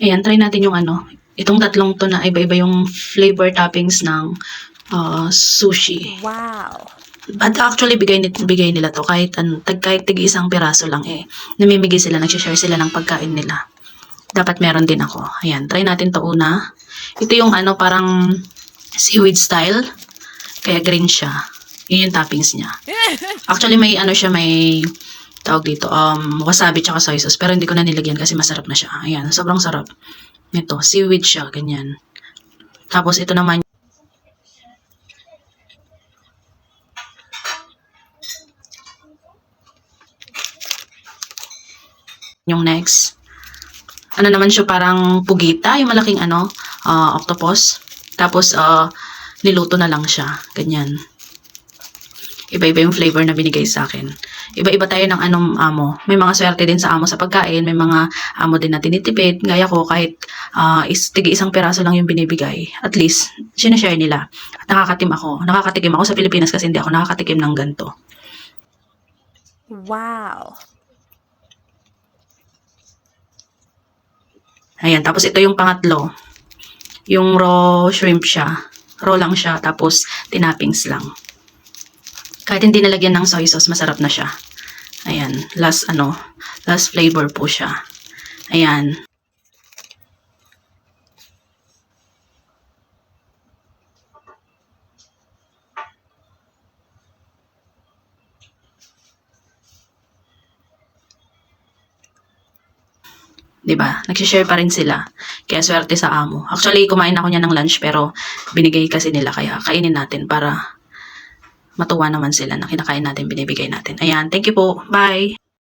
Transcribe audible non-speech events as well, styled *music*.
Ayan, try natin yung ano. Itong tatlong to na iba-iba yung flavor toppings ng ah, sushi. Wow. But actually, bigay, bigay nila to. Kahit, ano, tag, kahit tig isang piraso lang eh. Namimigay sila, nagsishare sila ng pagkain nila. Dapat meron din ako. Ayan, try natin to una. Ito yung ano, parang seaweed style. Kaya green siya. Yun yung toppings niya. *laughs* Actually, may ano siya, may tawag dito, um, wasabi tsaka soy sauce. Pero hindi ko na nilagyan kasi masarap na siya. Ayan, sobrang sarap. Ito, seaweed siya, ganyan. Tapos ito naman yung next. Ano naman siya parang pugita, yung malaking ano, ah, octopus. Tapos ah, niluto na lang siya, ganyan. Iba-iba yung flavor na binigay sa akin. Iba-iba tayo ng anong amo. May mga swerte din sa amo sa pagkain, may mga amo din na tinitipid. Gaya ko, kahit ah, is, tigi isang piraso lang yung binibigay. At least, sinashare nila. At nakakatim ako. Nakakatikim ako sa Pilipinas kasi hindi ako nakakatikim ng ganito. Wow. Ayan, tapos ito yung pangatlo. Yung raw shrimp siya. Raw lang siya, tapos tinapings lang. Kahit hindi nalagyan ng soy sauce, masarap na siya. Ayan, last ano, last flavor po siya. Ayan. Di ba? Nagsishare pa rin sila. Kaya swerte sa amo. Actually, kumain ako niya ng lunch pero binigay kasi nila kaya kainin natin para matuwa naman sila na kinakain natin, binibigay natin. Ayan, thank you po. Bye!